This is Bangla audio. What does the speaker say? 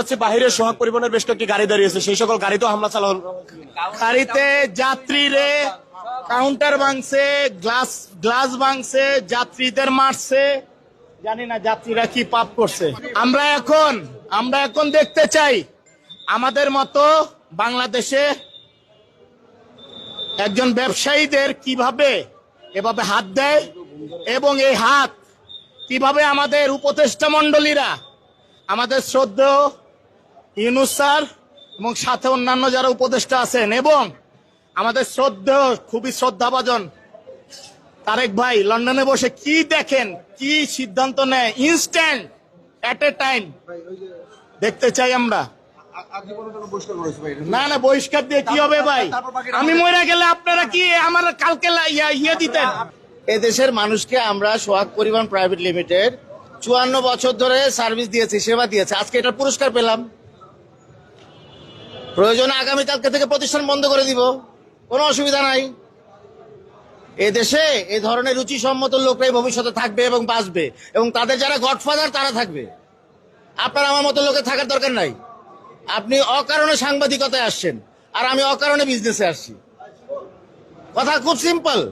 পাচ্ছি বাহিরে সোহাগ পরিবহনের বেশ কয়েকটি গাড়ি দাঁড়িয়েছে সেই সকল গাড়িতেও হামলা চালানো গাড়িতে যাত্রীরে কাউন্টার ভাঙছে গ্লাস গ্লাস ভাঙছে, যাত্রীদের মারছে। জানি না যাত্রীরা কি পাপ করছে। আমরা এখন আমরা এখন দেখতে চাই আমাদের মতো বাংলাদেশে একজন ব্যবসায়ীদের কীভাবে এভাবে হাত দেয় এবং এই হাত কীভাবে আমাদের উপদেষ্টা মন্ডলীরা আমাদের শ্রদ্ধেয় ইউনুস স্যার এবং সাথে অন্যান্য যারা উপদেষ্টা আছেন এবং আমাদের শ্রদ্ধেয়, খুবই শ্রদ্ধাভাজন তারেক ভাই, লন্ডনে বসে কি দেখেন, কি সিদ্ধান্ত নেয় ইনস্ট্যান্ট এট এ টাইম দেখতে চাই আমরা। না না, বহিষ্কার দিয়ে কি হবে ভাই? আমি মরে গেলে আপনারা কি আমার কালকে ইয়ে দিতেন? এদেশের মানুষকে আমরা সোহাগ পরিবহন প্রাইভেট লিমিটেড চুয়ান্ন বছর ধরে সার্ভিস দিয়েছি, সেবা দিয়েছে। আজকে এটার পুরস্কার পেলাম। প্রয়োজনে আগামীকালকে থেকে প্রতিষ্ঠান বন্ধ করে দিব। কোনো অসুবিধা নাই। এ দেশে এ ধরনের রুচিসম্মত লোকরাই ভবিষ্যতে থাকবে এবং বাঁচবে। এবং তাদের যারা গডফাদার, তারা থাকবে। আপনার আমার মতো লোকের থাকার দরকার নাই। আপনি অকারণে সাংবাদিকতায় আসছেন। আর আমি অকারণে বিজনেসে আসছি। কথা খুব সিম্পল